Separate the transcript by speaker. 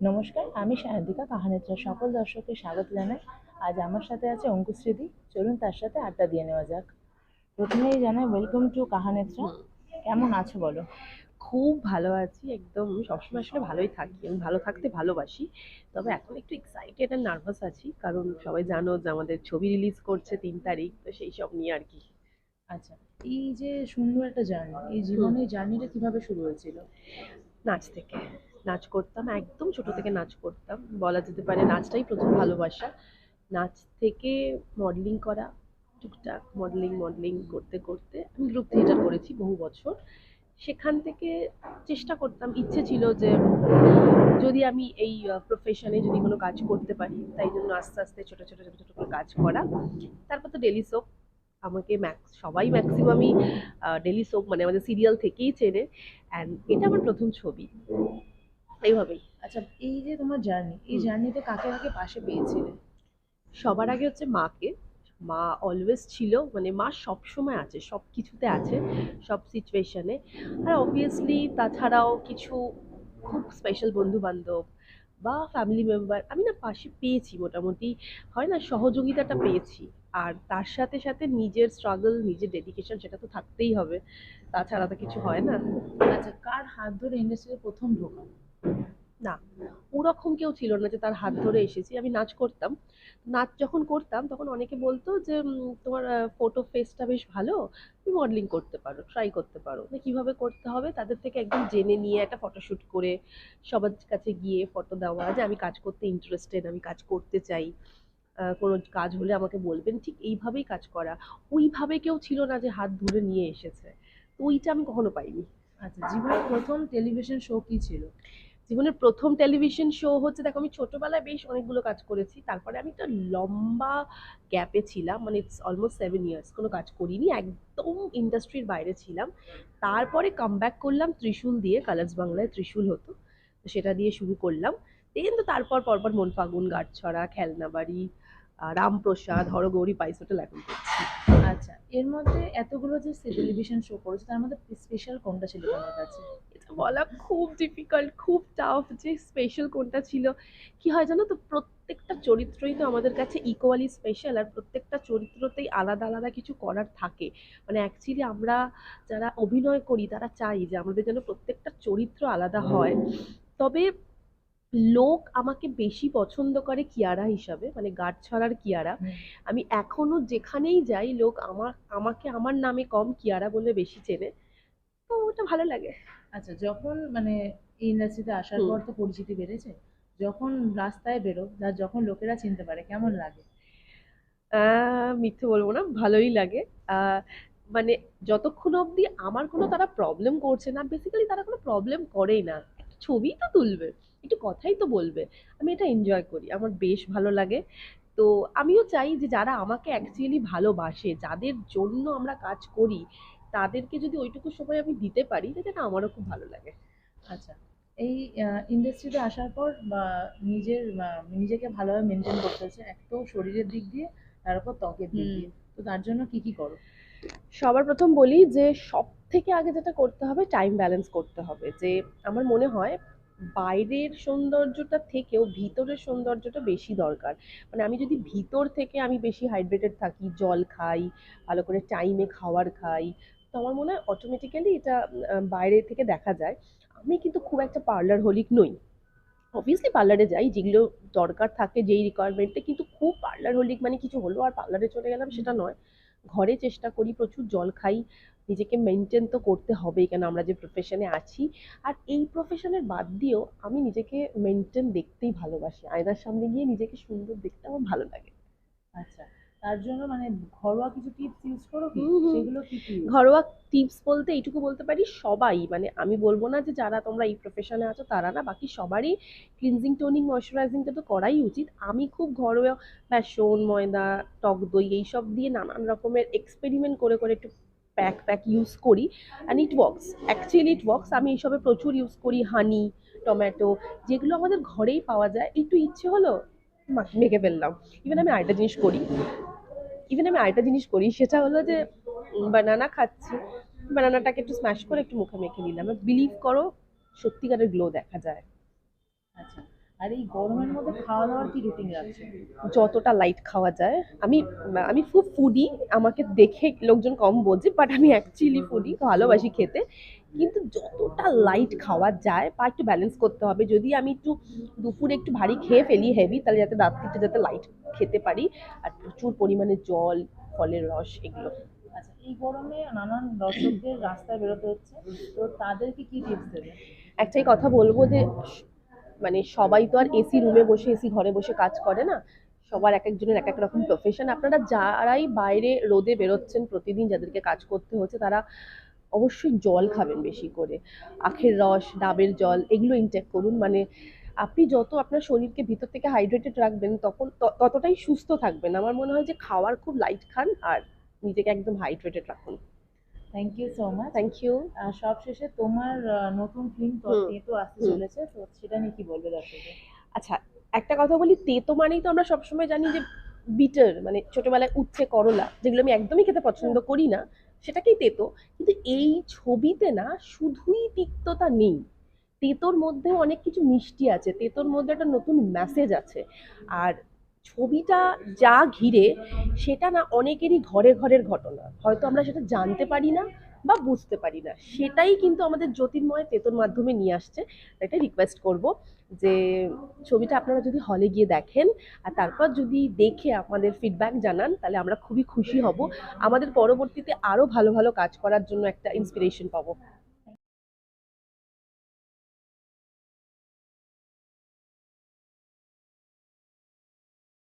Speaker 1: নমস্কার আমি সায়ন্তিকা কাহানেত্রা। সকল দর্শককে স্বাগত জানাই। আজ আমার সাথে আছে অঙ্কুশ্রীদি। চলুন তার সাথে আড্ডা দিয়ে নেওয়া যাক। প্রথমেই জানাই ওয়েলকাম টু কাহানেত্রা। কেমন আছো বলো?
Speaker 2: খুব ভালো আছি একদম। সবসময় আসলে ভালোই থাকি। আমি ভালো থাকতে ভালোবাসি। তবে এখন একটু এক্সাইটেড আর নার্ভাস আছি। কারণ সবাই জানো যে আমাদের ছবি রিলিজ করছে তিন তারিখ তো সেই সব নিয়ে আর কি।
Speaker 1: আচ্ছা এই যে সুন্দর একটা জার্নি এই জীবনের জার্নিটা কীভাবে শুরু হয়েছিল?
Speaker 2: নাচ থেকে। নাচ করতাম, একদম ছোট থেকে নাচ করতাম। বলা যেতে পারে নাচটাই প্রথম ভালোবাসা। নাচ থেকে মডেলিং করা, টুকটাক মডেলিং মডেলিং করতে করতে আমি গ্রুপ থিয়েটার করেছি বহু বছর। সেখান থেকে চেষ্টা করতাম, ইচ্ছে ছিল যে যদি আমি এই প্রফেশনে যদি কোনো কাজ করতে পারি, তাই জন্য আস্তে আস্তে ছোট ছোট ছোট ছোট করে কাজ করা। তারপর তো ডেলি সোপ আমাকে ম্যাক্স সবাই ম্যাক্সিমামই ডেলি সোপ মানে আমাদের সিরিয়াল থেকেই চেনে। অ্যান্ড এটা আমার প্রথম ছবি। এইভাবেই।
Speaker 1: আচ্ছা এই যে তোমার জার্নি এই। জার্নিতে কাকে কাকে পাশে পেয়েছিলে?
Speaker 2: সবার আগে হচ্ছে মাকে। মা অলওয়েজ ছিল মানে মা সব সময় আছে সব কিছুতে আছে সব সিচুয়েশনে আর অবভিয়াসলি তাছাড়াও কিছু খুব স্পেশাল বন্ধু বান্ধব বা ফ্যামিলি মেম্বার আমি না পাশে পেয়েছি মোটামুটি। হয় না সহযোগিতাটা পেয়েছি। আর তার সাথে সাথে নিজের স্ট্রাগল নিজের ডেডিকেশন সেটা তো থাকতেই হবে। তাছাড়া তো কিছু হয় না।
Speaker 1: আচ্ছা কার হাত ধরে ইন্ডাস্ট্রিতে প্রথম ঢোকা
Speaker 2: না ওরকম কেউ ছিল না যে তার হাত ধরে এসেছি। আমি নাচ করতাম। নাচ যখন করতাম তখন অনেকে বলতো যে তোমার ফটো ফেসটা বেশ ভালো। তুমি মডেলিং করতে পারো ট্রাই করতে পারো। তো কীভাবে করতে হবে তাদের থেকে একদম জেনে নিয়ে একটা ফটোশ্যুট করে সবার কাছে গিয়ে ফটো দেওয়া যে আমি কাজ করতে ইন্টারেস্টেড আমি কাজ করতে চাই। কোনো কাজ হলে আমাকে বলবেন। ঠিক এইভাবেই কাজ করা। ওইভাবে কেউ ছিল না যে হাত ধরে নিয়ে এসেছে। তো ওইটা আমি কখনো পাইনি।
Speaker 1: আচ্ছা জীবনের প্রথম টেলিভিশন শো কি ছিল?
Speaker 2: জীবনের প্রথম টেলিভিশন শো হচ্ছে, দেখো আমি ছোটবেলায় বেশ অনেকগুলো কাজ করেছি, তারপরে আমি একটা লম্বা গ্যাপে ছিলাম মানে ইটস অলমোস্ট সেভেন ইয়ার্স কোনো কাজ করিনি, একদম ইন্ডাস্ট্রির বাইরে ছিলাম। তারপরে কামব্যাক করলাম ত্রিশূল দিয়ে কালার্স বাংলায় ত্রিশূল হতো, তো সেটা দিয়ে শুরু করলাম। দেন তো তারপর পরপর মন ফাগুন, গাঁটছড়া, খেলনাবাড়ি রামপ্রসাদ, হরগৌরী পাইস হোটেল এখন করছি।
Speaker 1: আচ্ছা এর মধ্যে এতগুলো যে টেলিভিশন শো করেছে, তার মধ্যে স্পেশাল কোনটা ছিল তোমার কাছে?
Speaker 2: বলা খুব ডিফিকাল্ট খুব টাফ যে স্পেশাল কোনটা ছিল। কি হয় জানো তো প্রত্যেকটা চরিত্রই তো আমাদের কাছে ইকুয়ালি স্পেশাল আর প্রত্যেকটা চরিত্রতেই আলাদা আলাদা কিছু করার থাকে। মানে অ্যাকচুয়ালি আমরা যারা অভিনয় করি তারা চাই যে আমাদের যেন প্রত্যেকটা চরিত্র আলাদা হয়। তবে লোক আমাকে বেশি পছন্দ করে কিয়ারা হিসাবে মানে গাঁটছড়ার কিয়ারা। আমি এখনও যেখানেই যাই লোক আমার আমাকে আমার নামে কম কিয়ারা বলে বেশি চেনে। তো ওটা ভালো লাগে।
Speaker 1: আচ্ছা যখন মানে এই ইন্ডাস্ট্রিতে আসার পর তো পরিচিতি বেড়েছে যখন রাস্তায় বেরো যা যখন লোকেরা চিনতে পারে কেমন লাগে?
Speaker 2: মিথ্যে বলব না ভালোই লাগে। মানে যতক্ষণ অবধি আমার কোনো তারা প্রবলেম করছে না বেসিক্যালি তারা কোনো প্রবলেম করেই না। একটা ছবি তো তুলবে একটু কথাই তো বলবে। আমি এটা এনজয় করি আমার বেশ ভালো লাগে। তো আমিও চাই যে যারা আমাকে অ্যাকচুয়ালি ভালোবাসে যাদের জন্য আমরা কাজ করি তাদেরকে যদি ওইটুকু সময় আমি দিতে পারি তাহলে না আমারও খুব ভালো লাগে।
Speaker 1: আচ্ছা। এই ইন্ডাস্ট্রিতে আসার পর বা নিজের নিজেকে ভালোভাবে মেনটেন করতে হচ্ছে এক তো শরীরের দিক দিয়ে তার উপর ত্বকের দিক দিয়ে। তো তার জন্য কি কি করো?
Speaker 2: সবার প্রথম বলি যে সব থেকে আগে যেটা করতে হবে টাইম ব্যালেন্স করতে হবে। যে আমার মনে হয় বাইরের সৌন্দর্যটা থেকেও ভিতরের সৌন্দর্যটা বেশি দরকার। মানে আমি যদি ভিতর থেকে আমি বেশি হাইড্রেটেড থাকি জল খাই ভালো করে টাইমে খাবার খাই আমার মনে হয় অটোমেটিক্যালি এটা বাইরে থেকে দেখা যায়। আমি কিন্তু খুব একটা পার্লার হোলিক নই। অবভিয়াসলি পার্লারে যাই, যেগুলো দরকার থাকে, যেই রিকোয়ারমেন্টে কিন্তু খুব পার্লার হোলিক মানে কিছু হলো আর পার্লারে চলে গেলাম সেটা নয়। ঘরে চেষ্টা করি, প্রচুর জল খাই, নিজেকে মেনটেন তো করতে হবেই কেন আমরা যে প্রফেশনে আছি। আর এই প্রফেশনের বাদ দিয়েও আমি নিজেকে মেনটেন দেখতেই ভালোবাসি। আয়নার সামনে গিয়ে নিজেকে সুন্দর দেখতে আমার ভালো লাগে।
Speaker 1: আচ্ছা। তার জন্য মানে ঘরোয়া কিছু টিপস ইউজ করো কি। সেগুলো কি কি?
Speaker 2: ঘরোয়া টিপস বলতে এইটুকু বলতে পারি সবাই মানে আমি বলব না যে যারা তোমরা এই প্রফেশনে আছো তারা না বাকি সবারই ক্লিনজিং টোনিং ময়শ্চারাইজিংটা তো করাই উচিত। আমি খুব ঘরোয়া বেসন ময়দা টক দই এইসব দিয়ে নানান রকমের এক্সপেরিমেন্ট করে করে একটু প্যাক প্যাক ইউজ করি। And it works actually it works আমি এইসবে প্রচুর ইউজ করি হানি টমেটো যেগুলো আমাদের ঘরেই পাওয়া যায়। একটু ইচ্ছে হলো মেখে ফেললাম। ইভেন আমি আরেকটা জিনিস করি ইভেন আমি আরেকটা জিনিস করি সেটা হলো যে বানানা খাচ্ছি। বানানাটাকে একটু স্ম্যাশ করে একটু মুখে মেখে নিলাম। বিলিভ করো সত্যিকারের গ্লো দেখা যায়।
Speaker 1: আচ্ছা আর এই গরমের মধ্যে খাওয়া দাওয়ার কি রুটিন রাখছো
Speaker 2: যতটা লাইট খাওয়া যায়। আমি আমি খুব ফুডি আমাকে দেখে লোকজন কম বোঝে বাট আমি অ্যাকচুয়ালি ফুডি ভালোবাসি খেতে। কিন্তু যতটা লাইট খাওয়া যায় বা একটু ব্যালেন্স করতে হবে যদি আমি একটু দুপুরে একটু ভারী খেয়ে ফেলি হেভি তাহলে যাতে রাত্রিটা যাতে লাইট খেতে পারি। আর প্রচুর পরিমাণে জল ফলের রস এগুলো।
Speaker 1: আচ্ছা এই গরমে নানান দর্শকদের রাস্তায় বেরোতে হচ্ছে তো তাদেরকে কি টিপস দেবে
Speaker 2: একটাই কথা বলব যে মানে সবাই তো আর এসি রুমে বসে এসি ঘরে বসে কাজ করে না। সবার এক একজনের এক এক রকম প্রফেশন আপনারা যারাই বাইরে রোদে বেরোচ্ছেন প্রতিদিন যাদেরকে কাজ করতে হচ্ছে তারা অবশ্যই জল খাবেন বেশি করে। আখের রস ডাবের জল এগুলো ইনটেক করুন। মানে আপনি যত আপনার শরীরকে ভিতর থেকে হাইড্রেটেড রাখবেন তখন ততটাই সুস্থ থাকবেন। আমার মনে হয় যে খাওয়ার খুব লাইট খান আর নিজেকে একদম হাইড্রেটেড রাখুন।
Speaker 1: Thank you so much
Speaker 2: thank you
Speaker 1: সব শেষে তোমার নতুন ফিল্ম। তো আসতে চলেছে তো সেটা নিয়ে কি বলবে দর্শকদের?
Speaker 2: আচ্ছা একটা কথা বলি তেতো মানেই তো আমরা সবসময় জানি যে বিটার মানে ছোটবেলায় উচ্ছে করলা যেগুলো আমি একদমই খেতে পছন্দ করি না। সেটাকেই তেতো। কিন্তু এই ছবিতে না শুধুই তিক্ততা নেই। তেতোর মধ্যে অনেক কিছু মিষ্টি আছে, তেতোর মধ্যে একটা নতুন মেসেজ আছে। আর ছবিটা যা ঘিরে সেটা না অনেকেরই ঘরে ঘরের ঘটনা। হয়তো আমরা সেটা জানতে পারি না বা বুঝতে পারি না। সেটাই কিন্তু আমাদের জ্যোতির্ময় চেতন মাধ্যমে নিয়ে আসছে। এটা রিকোয়েস্ট করব যে, ছবিটা আপনারা যদি হলে গিয়ে দেখেন আর তারপর যদি দেখে আমাদের ফিডব্যাক জানান, তাহলে আমরা খুবই খুশি হব। আমাদের পরবর্তীতে আরও ভালো ভালো কাজ করার জন্য একটা ইন্সপিরেশন পাবো।